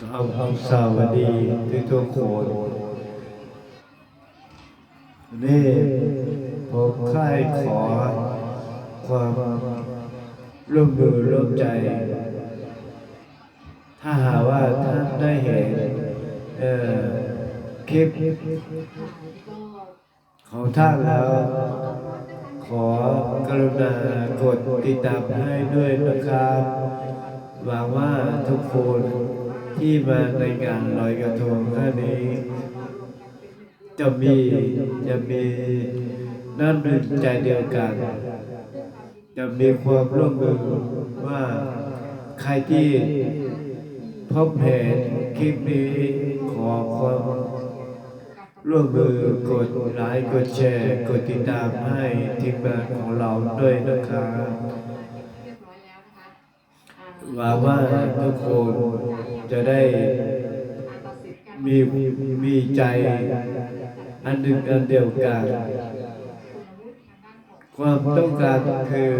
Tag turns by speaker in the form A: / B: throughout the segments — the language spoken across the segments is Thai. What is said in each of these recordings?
A: ครับสวัสดีทุกทุกคนนี่ผมค่ายขอความร่วมมือร่วมใจ ถ้าหาว่าท่านได้เห็นเอ่อคลิปของท่านแล้ว ขอกรุณากดติดตามให้ด้วยนะครับหวังว่าทุกคน ที่มาในงานลอยกระทงครั้งนี้ จะมีจะมีน้ำหนึ่งใจเดียวกัน จะมีความร่วมมือว่าใครที่พบเห็นคลิปนี้ขอความร่วมมือกดไลค์กดแชร์ กดติดตามให้ทีมงานของเราด้วยนะครับ
B: เรียบร้อยแล้วนะคะอ่า
A: หวังว่าทุกคน จะได้มีมีใจอันหนึ่งอันเดียวกัน ความต้องการคือ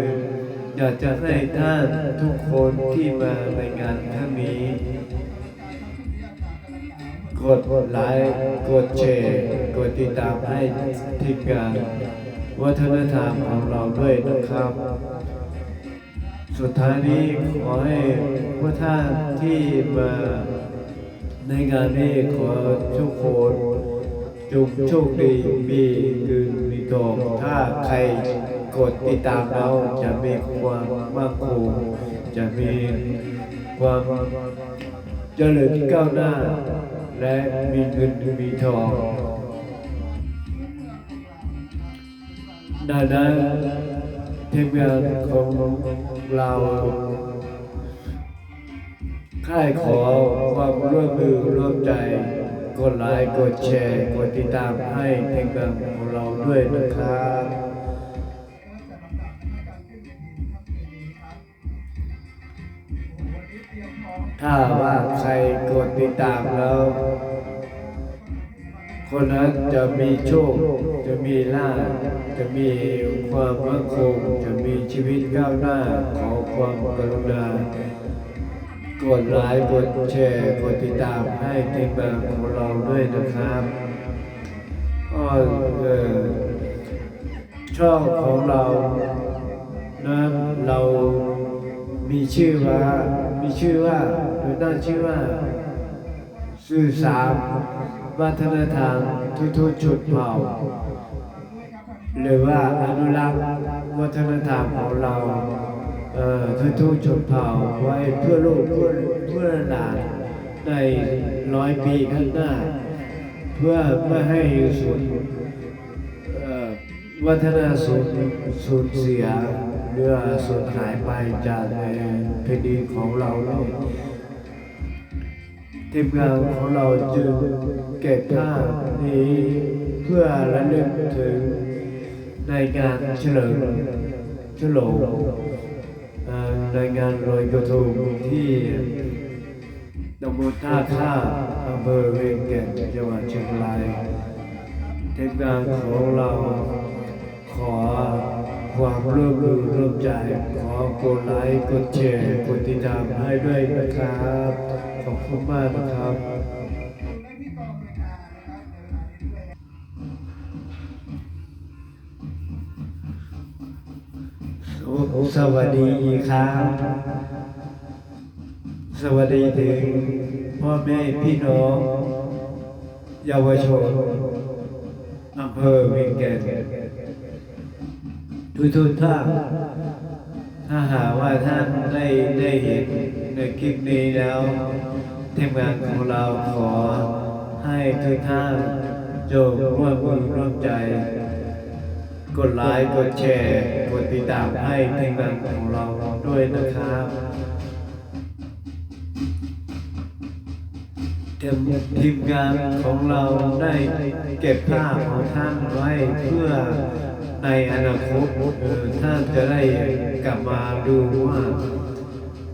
A: อยากจะให้ท่านทุกคนที่มาในงานครั้งนี้ กดไลค์กดแชร์กดติดตามให้ทีมงานวัฒนธรรมของเราด้วยนะครับ สุดท้ายนี้ขอให้พวกท่านที่มาในงานนี้ขอทุกคนจงโชคดีมีเงินมีทองถ้าใครกดติดตามเราจะมีความมั่นคงจะมีความเจริญก้าวหน้า และมีเงินมีทองดังนั้น ทีมงานของเราค่ายขอความร่วมมือร่วมใจ กดไลค์ กดแชร์ กดติดตามให้ทีมงานของเราด้วยนะครับถ้าว่าใครกดติดตามแล้ว คนนั้นจะมีโชค จะมีลาภจะมีความมั่นคงจะมีชีวิตก้าวหน้าขอความกรุณากดไลค์กดแชร์กดติดตามให้ทีมงานของเราด้วยนะครับก็เออช่องของเรานะเรามีชื่อว่า มีชื่อว่าหรือตั้งชื่อว่าสื่อสาร วัฒนธรรมทุกๆชุดเผ่าหรือว่าอนุรักษ์วัฒนธรรมของเราเอ่อทุกๆชนเผ่าไว้เพื่อลูกเพื่อเพื่อหลานในร้อยปีข้างหน้า เพื่อไม่อให้สูญวัฒนธรรมสูญสูญเสียหรือว่าสูญหายไปจากในแผ่นดินของเราเลย ทีมงานของเราจึงเก็บภาพนี้เพื่อระลึกถึงในงานเฉลิมฉลองในงานลอยกระทงที่ตำบลท่าข้าอำเภอเวียงแก่นจังหวัดเชียงรายทีมงานของเราขอความร่วมมือร่วมใจขอกดไลค์กดแชร์กดติดตามให้ด้วยนะครับ ขอบคุณมากนะครับสวัสดีครับ สวัสดีถึงพ่อแม่พี่น้อง เยาวชนอำเภอเวียงแก่นทุกทุกท่านถ้าหากว่าท่านได้ได้เห็นในคลิปนี้แล้ว ทีมงานของเราขอให้ทุกท่านจงร่วมมือร่วมใจ กดไลค์กดแชร์ กดติดตามให้ทีมงานของเราด้วยนะครับทีมงานของเราได้เก็บภาพของท่านไว้เพื่อในอนาคตท่านจะได้กลับมาดูว่า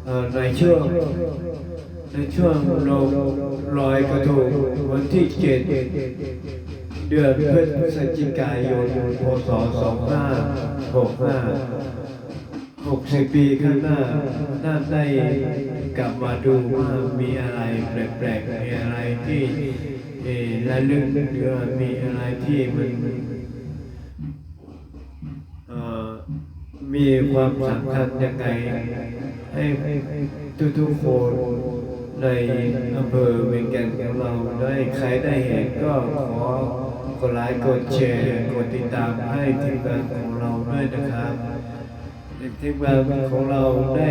A: เอ่อในช่วง ในช่วงลงลอยกระทงวันที่เจ็ดเดือนพฤศจิกายนพศ2565หกสิบปีข้างหน้า น่าได้กลับมาดูว่ามีอะไรแปลกๆ มีอะไรที่เอระลึกหรือมีอะไรที่มันเอ่อมีความสำคัญยังไงให้ทุกๆคน ในอำเภอเวียงแก่นของเราได้ใครได้เห็นก็ขอกดไลค์กดแชร์กดติดตามให้ทีมงานของเราด้วยนะครับทีมงานของเราได้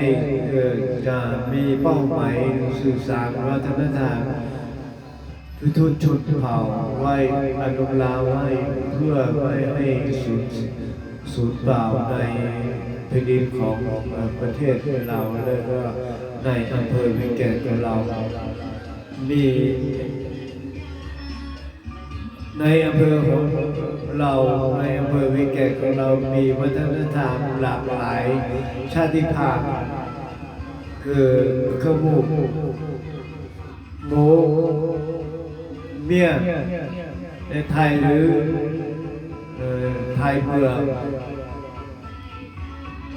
A: เอ่อจะมีเป้าหมายสื่อสารวัฒนธรรมทุกๆชุดเผ่าไว้อนุรักษ์ไว้เพื่อไม่ให้สูญสูญเปล่าในแผ่นดินของประเทศเราและก็ ในอำเภอเวียงแก่นของเรา มีในอำเภอของเราในอำเภอเวียงแก่นของเรามีวัฒนธรรมหลากหลายชาติพันธุ์คือขมูหมูเมียในไทยหรือเอ่อไทยเมือง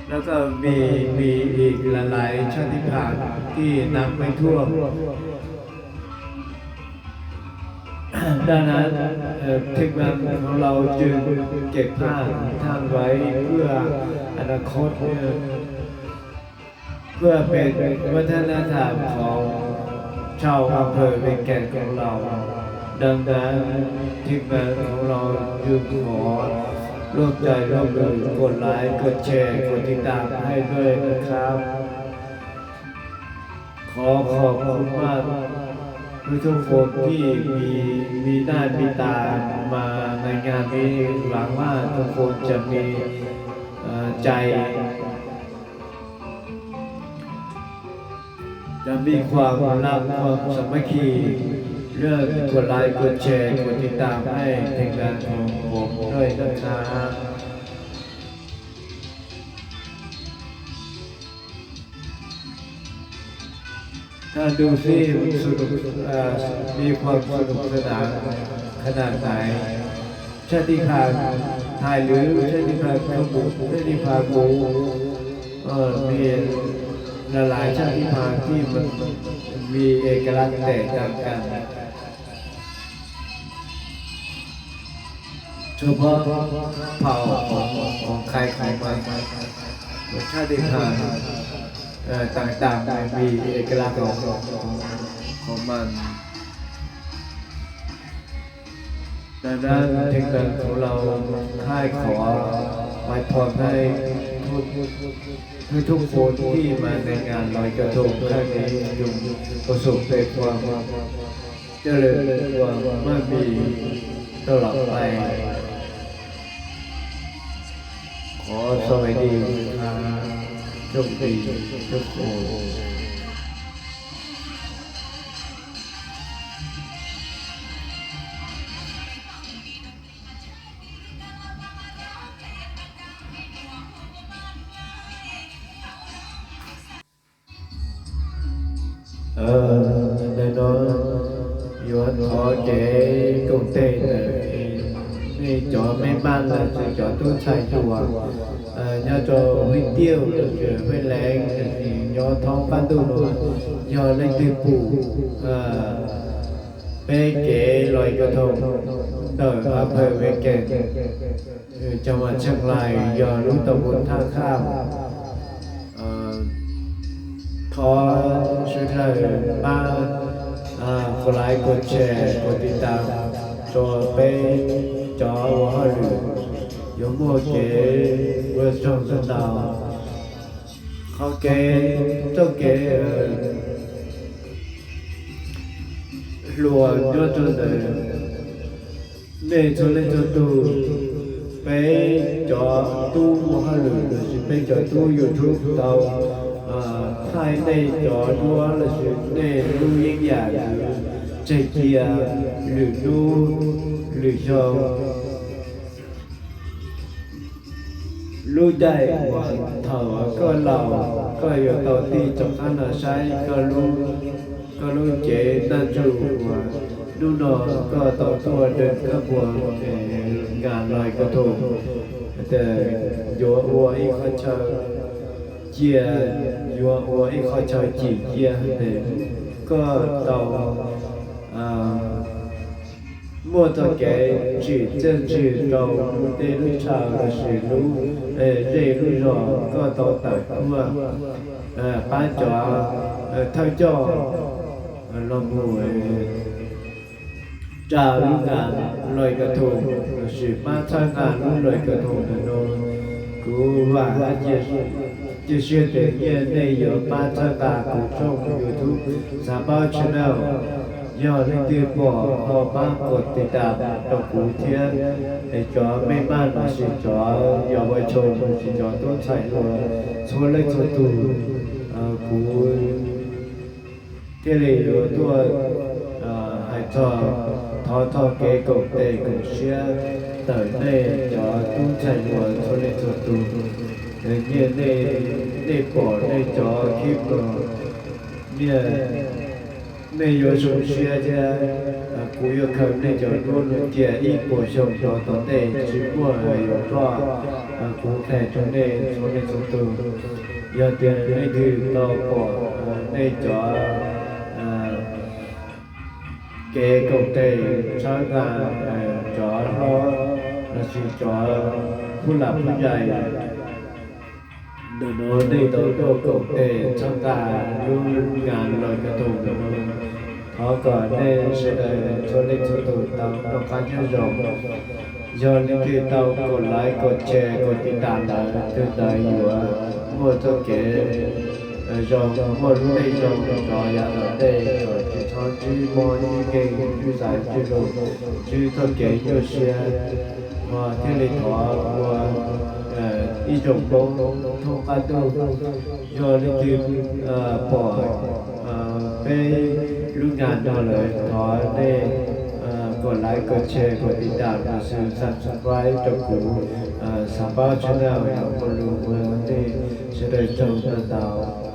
A: แล้วก็มีมีอีกหลายๆชาติพันธุ์ที่นับไม่ทั่วดังนั้นเทีมงานของเราจึงเก็บภาพท่านไว้เพื่ออนาคต เพื่อเป็นวัฒนธรรมของชาวอำเภอเวียงแก่นของเรา ดังนั้นทีมงานของเราจึงขอ ร่วมใจร่วมมือกดไลค์กดแชร์กดติดตามให้ด้วยนะครับ ขอขอบคุณมากทุกคนที่มีมีหน้ามีตามาในงานนี้หวังว่าทุกคนจะมีใจจะมีความรักความสามัคคี เรื่องกดไลค์กดแชร์กดติดตามให้ทีมงานของผมด้วยนะครับถ้าดูซิมัสนุกมีความสนุกสนานขนาดไหนชาติพันธุ์ไทยหรือชาติพันธุ์ขบุชาติพันธุ์หมูเออมีหลายชาติพันธุ์ที่มันมีเอกลักษณ์แตกต่างกัน เฉพาะเผ่าของของใครของมันชาติพันธุ์เอ่อต่างๆมีเอกลักษณ์ของของมันดังนั้นถึงกันของเราค่ายขอไว้พรให้ทุกทุกทุกคนที่มาในงานลอยกระทงครั้งนี้จงประสบแต่ความเจริญความมั่นมีตลอดไป ขอสวัสดีครับโชคดีทุกคน chùa à, nhớ cho huy tiêu rồi huy lẹn thì nhớ thông phát tu rồi nhớ lên tư phủ à, bê kế loài cơ thông đời áp hơi về kèn cho mà chắc lại giờ lúc tàu muốn thang kham à, ขอช่วยเธอบ้างอ่ากด ไลค์กดแชร์กดติดตามตัวเป้จอวอหรือยมโมเกเวอร์ชงสดาวเขาเกเจ้าเรู้ได้ว่าเธอก็เราก็อยู่ต่อที่จบอันใช้ก็รู้ก็รู้เจนั่นรู้ว่าดูนอก็ต่อตัวเดินขบวนงานลอยกระทงแต่ยัวอัวอีกคนเชาเจียยัวอัวอีกคนเชาจีเจียเด็กก็ต่ออ่า 莫得给举证举高的查个是路，呃，这路上各到大路啊，呃，搬家，呃，偷家，呃，老母呃，查路干来个土，是搬家干路来个土的路，古瓦阿杰是。就是等于内有巴特嘎古众 YouTube 三包 channel。 ช่องยูทูบสามบ้าชแนลยอดนี่คือบอกพอบ้างกดติดตามตองกูเทียนไอ้จอไม่บ้านมาสิจอเยาวชน สิจอต้นใส่หัวชวนเล็กชวนตูเอ่อกูที่เลยอยู่ตัวเอ่อให้จอทอทอเกกบเตะกบเชียเต๋อเน่จอต้นใส่หัวชวนเล็กชวนตูเออเนี่ยในในปอดในจอคลิปเนี่ย 那有时候学者呃古有可能就多了解一波上到到的直播有多呃古代中的从那从头有点那个到过呃那叫呃给工地参加呃叫咯那是叫ผู้หลักผู้ใหญ่ เดินโน้นได้โตโตกบเตช่างการรู้งานลอยกระทง เดินโน้นเขาก่อนได้เสดงชนเล็กชนโตตามต้องการชื่นชมยอดนี่คือเตากดไลค์กดแชร์กดติดตามนะคือได้ ลูกงานเราเลยขอได้กดไลค์กดแชร์กดติดตามกดซื้อซับสไครต์ตัวกูสัมภาษณ์ชนะของคนรู้เมืองที่จะได้ชบนาตาว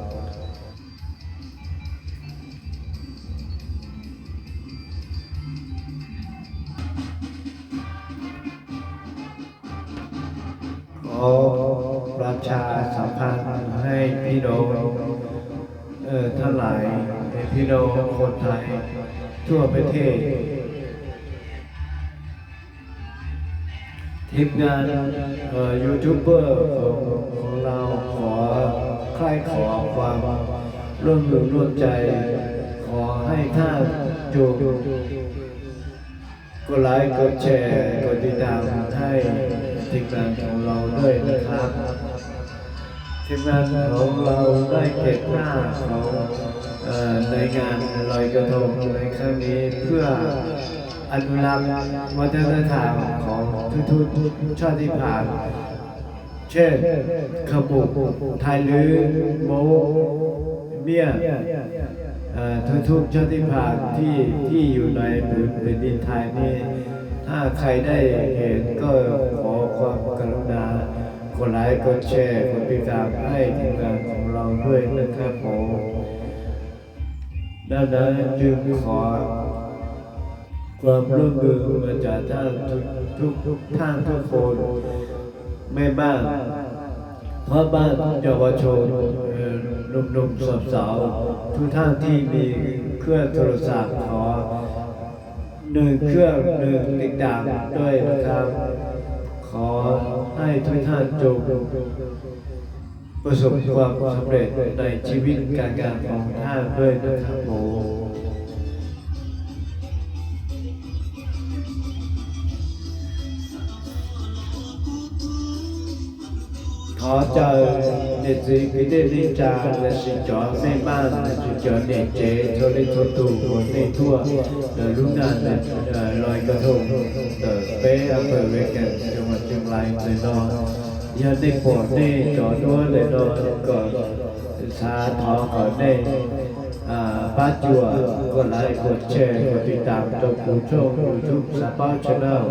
A: น้องคนไทยทั่วประเทศ ทีมงานยูทูบเบอร์ของของเราขอใครขอความร่วมมือร่วมใจ ขอให้ท่านจงกดไลค์กดแชร์กดติดตามให้ทีมงานของเราด้วยนะครับทีมงานของเราได้เก็บหน้าของเอ่อ ในงานลอยกระทงในครั้งนี้เพื่ออนุรักษ์วัฒนธรรมของทุกๆชาติพันธุ์เช่นขบุกไทยลือโมเมียทุกๆชาติพันธุ์ที่ที่อยู่ในแผ่นดินไทยนี่ถ้าใครได้เห็นก็ขอความกรุณากดไลค์กดแชร์กดติดตามให้ทีมงานของเราด้วยนะครับผม ดังนั้นจึงขอ ความร่วมมือมาจากท่านทุกทุกทุกท่านทุกคนแม่บ้านพ่อบ้านเยาวชนหนุ่มๆสาวๆทุกท่านที่มีเครื่องโทรศัพท์ขอหนึ่งเครื่องหนึ่งติดตามด้วยนะครับ ขอให้ทุกท่านจง ประสบความสำเร็จในชีวิตการงานของท่านด้วยนะครับผมขอเจอเด็กสิกิเดนิจาและสิจอไม่บ้านสิจอเด็กเจโทริโทตูคนในทั่วแต่ลุงานลอยกระทงเดเป้อำเภอเวกันจังหวัดเชียงรายเลยนอน ยันได้ปวดได้จอด้วนเลยนอนก่อนชาทองก่อนได้อ่าบ้าจัวกดไลค์กดแชร์กดติดตามจงกูโช่องยูทูบสปาร์ชแนล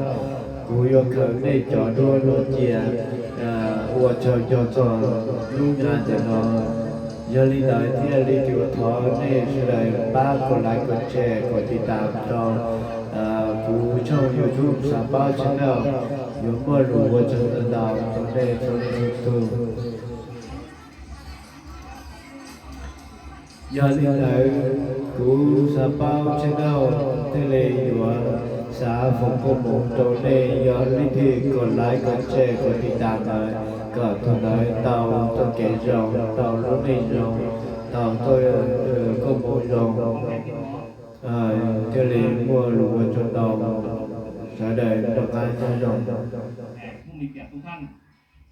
A: กูยกเขินได้จอดด้วยรถเจียอวดชอจอจอลูกงานจะนอนยาลิดายเที่ยลิจิวทอนี่ชื่ออะไรป้ากดไลค์กดแชร์กดติดตามจออ่ากูช่องยูทูบสามป้าชแนลยมว่ารู้ว่าจะดาว ตรงนี้ตรงนี้ทุก do linh lợi của sa bao trên đâu thế lệ của xã phòng công một trâu nê do linh thi còn lại còn trẻ còn đi tạm lại có thuận lợi tàu tôi kể rộng tàu lúc này rộng tàu tôi có bộ rộng à thế lệ mua lúa cho tàu sẽ để được ai cho rộng
C: ผู้มีเกียรติทุกท่าน